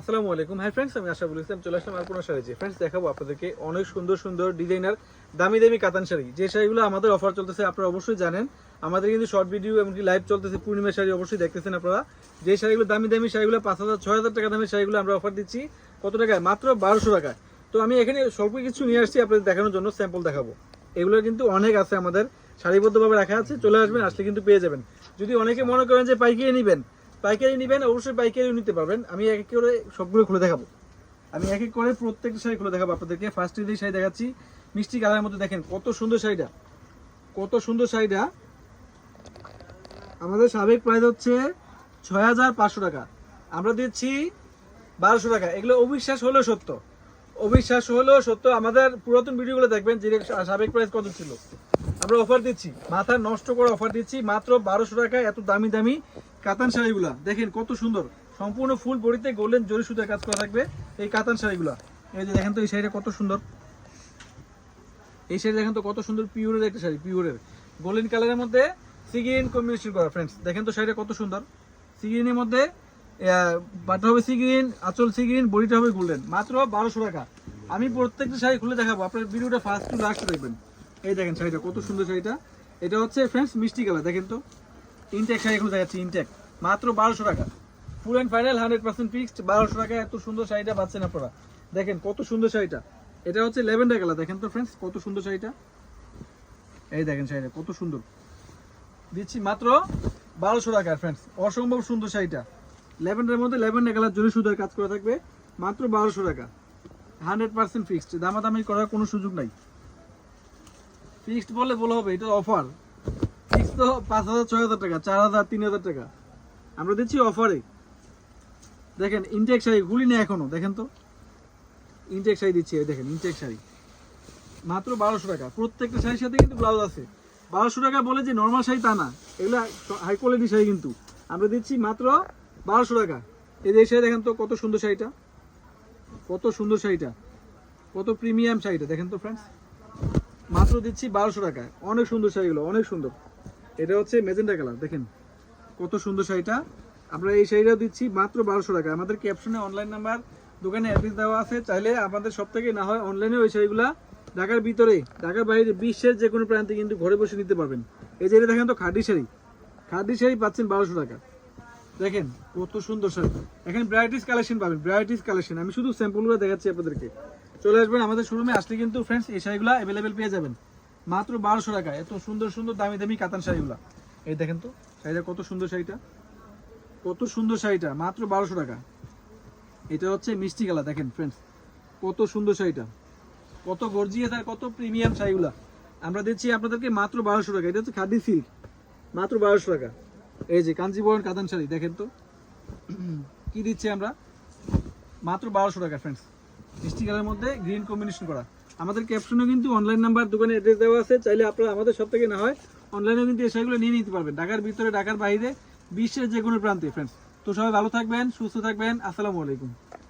আসসালামু আলাইকুম। Hi friends আমি আশা বলেছিলাম চলে আসলাম আর কোনো শাড়ি ফ্রেন্ডস দেখাবো আপনাদেরকে অনেক সুন্দর সুন্দর ডিজাইনার দামি দামি কাতান শাড়ি। যে শাড়িগুলো আমাদের অফার চলতেছে, আপনারা অবশ্যই জানেন। আমাদের কিন্তু শর্ট ভিডিও এমনকি লাইভ চলতেছে পূর্ণিমা শাড়ি অবশ্যই দেখতেছেন আপনারা। যে শাড়িগুলো দামি দামি শাড়িগুলো, পাঁচ হাজার, ছয় হাজার টাকা দামের শাড়িগুলো আমরা অফার দিচ্ছি। কত টাকায়? মাত্র বারোশো টাকায়। তো আমি এখানে স্বল্প কিছু নিয়ে আসছি, আপনাদের দেখানোর জন্য স্যাম্পল দেখাবো। এগুলো কিন্তু অনেক আছে আমাদের। সারিবদ্ধভাবে রাখা আছে, চলে আসবেন, আসলে কিন্তু পেয়ে যাবেন। যদি অনেকে মনে করেন যে পাইকারি নেবেন পাইকারি নেবেন, অবশ্যই পাইকারিও নিতে পারবেন। আমি এক এক করে সবগুলো খুলে দেখাবো। আমি এক এক করে প্রত্যেকটা শাড়ি খুলে দেখাবো আপনাদেরকে। ফার্স্ট যে শাড়ি দেখাচ্ছি, মিষ্টি কালারের মধ্যে দেখেন কত সুন্দর শাড়িটা। কত সুন্দর শাড়িটা। আমাদের সাবেক প্রাইস হচ্ছে ছয় হাজার পাঁচশো টাকা। আমরা দিচ্ছি বারোশো টাকা। এগুলো অবিশ্বাস হলেও সত্য। অবিশ্বাস হলেও সত্য। আমাদের পুরাতন ভিডিওগুলো দেখবেন, যে সাবেক প্রাইস কত ছিল। আমরা অফার দিচ্ছি। মাথা নষ্ট করে অফার দিচ্ছি। মাত্র বারোশো টাকায় এত দামি দামি কাতান শাড়িগুলা। দেখেন কত সুন্দর। সম্পূর্ণ ফুল বড়িতে গোল্ডেন জরি সুতার কাজ করা থাকবে এই কাতান শাড়িগুলা। এই যে দেখেন তো, এই শাড়িটা কত সুন্দর। এই শাড়ি দেখেন তো, কত সুন্দর পিওরের একটা শাড়ি, পিওরের। গোল্ডেন কালারের মধ্যে সিগ্রিন কম্বিনেশন করা ফ্রেন্ডস দেখেন তো, শাড়িটা কত সুন্দর। সিগ্রিনের মধ্যে বাটা হবে সিগ্রিন আঁচল সিগ্রিন বডিটা হবে গোল্ডেন মাত্র বারোশো টাকা। আমি প্রত্যেকটা শাড়ি খুলে দেখাবো, আপনার ভিডিওটা ফার্স্ট টু লাস্ট দেখবেন। এই দেখেন শাড়িটা, কত সুন্দর শাড়িটা। এটা হচ্ছে ফ্রেন্ডস মিষ্টি কালার দেখেন তো। ইনটেক শাড়ি এগুলো দেখাচ্ছি ইনটেক মাত্র বারোশো টাকা। Full and final hundred percent fixed বারোশো টাকা, এত সুন্দর শাড়িটা পাচ্ছেন আপনারা। দেখেন, কত সুন্দর শাড়িটা। এটা হচ্ছে লেভেন্ডার কালার, দেখেন তো ফ্রেন্ডস কত সুন্দর শাড়িটা। এই দেখেন শাড়িটা, কত সুন্দর। দিচ্ছি মাত্র বারোশো টাকা ফ্রেন্ডস অসম্ভব সুন্দর শাড়িটা। লেভেন্ডারের মধ্যে লেভেন্ডার কালার জরি সুতার কাজ করা থাকবে, মাত্র বারোশো টাকা। হান্ড্রেড পার্সেন্ট ফিক্সড দামাদামি করার কোনো সুযোগ নাই। ফিক্সড বলে বলে হবে, এটা অফার তো পাঁচ হাজার, ছয় হাজার টাকা, চার হাজার, তিন হাজার টাকা। আমরা দিচ্ছি অফারে দেখেন ইনটেক শাড়ি গুলি নেই এখনও, দেখেন তো। ইনটেক শাড়ি দিচ্ছি দেখেন ইনটেক শাড়ি। মাত্র বারোশো টাকা। প্রত্যেকটা শাড়ির সাথে কিন্তু ব্লাউজ আছে। বারোশো টাকা বলে যে নর্মাল শাড়ি তা না। এগুলো হাই কোয়ালিটি শাড়ি কিন্তু। আমরা দিচ্ছি মাত্র বারোশো টাকা। এই যে শাড়ি দেখেন তো, কত সুন্দর শাড়িটা। কত সুন্দর শাড়িটা। কত প্রিমিয়াম শাড়িটা, দেখেন তো ফ্রেন্ডস মাত্র দিচ্ছি বারোশো টাকায়। অনেক সুন্দর শাড়িগুলো, অনেক সুন্দর। এটা হচ্ছে মেজেন্ডা কালার, দেখেন। কত সুন্দর শাড়িটা। আমরা এই শাড়িটা দিচ্ছি মাত্র বারোশো টাকা আমাদের ক্যাপশনে অনলাইন নাম্বার দোকানে অ্যাড্রেস দেওয়া আছে, চাইলে আমাদের সব থেকে না হয় অনলাইনে ওই শাড়িগুলা ঢাকার ভিতরে, ঢাকার বাইরে বিশ্বের যে কোনো প্রান্তে কিন্তু ঘরে বসে নিতে পারবেন। এই যে দেখেন তো খাদি শাড়ি। খাদি শাড়ি পাচ্ছেন বারোশো টাকা। দেখেন, কত সুন্দর শাড়ি। এখানে ব্রাইটিস কালেকশন পাবেন ব্রাইটিস কালেকশন আমি শুধু স্যাম্পলগুলো দেখাচ্ছি আপনাদেরকে। চলে আসবেন আমাদের শোরুমে আসলে কিন্তু ফ্রেন্ডস এই শাড়িগুলো অ্যাভেলেবেল পেয়ে যাবেন। মাত্র বারোশো টাকা। এত সুন্দর সুন্দর দামি দামি কাতান শাড়িগুলো। এই দেখেন তো, শাড়িটা কত সুন্দর শাড়িটা। কত সুন্দর শাড়িটা, মাত্র বারোশো টাকা। এটা হচ্ছে মিষ্টি কালার, দেখেন ফ্রেন্ডস কত সুন্দর শাড়িটা। কত গর্জিয়াস আর কত প্রিমিয়াম শাড়িগুলা। আমরা দিচ্ছি আপনাদেরকে মাত্র বারোশো টাকা। এটা হচ্ছে খাদি সিল্ক মাত্র বারোশো টাকা। এই যে কাঞ্জিবরণ কাতান শাড়ি, দেখেন তো। কি দিচ্ছি আমরা? মাত্র বারোশো টাকা ফ্রেন্ডস মিষ্টি কালারের মধ্যে গ্রিন কম্বিনেশন করা। আমাদের ক্যাপশনে কিন্তু অনলাইন নাম্বার দোকানে অ্যাড্রেস দেওয়া আছে। চাইলে আপনারা আমাদের সব থেকে না হয় অনলাইনে কিন্তু এই শাড়িগুলো নিয়ে নিতে পারবেন। ঢাকার ভিতরে, ঢাকার বাইরে, বিশ্বের যে কোনো প্রান্তে ফ্রেন্ডস তো সবাই ভালো থাকবেন, সুস্থ থাকবেন। আসসালামু আলাইকুম।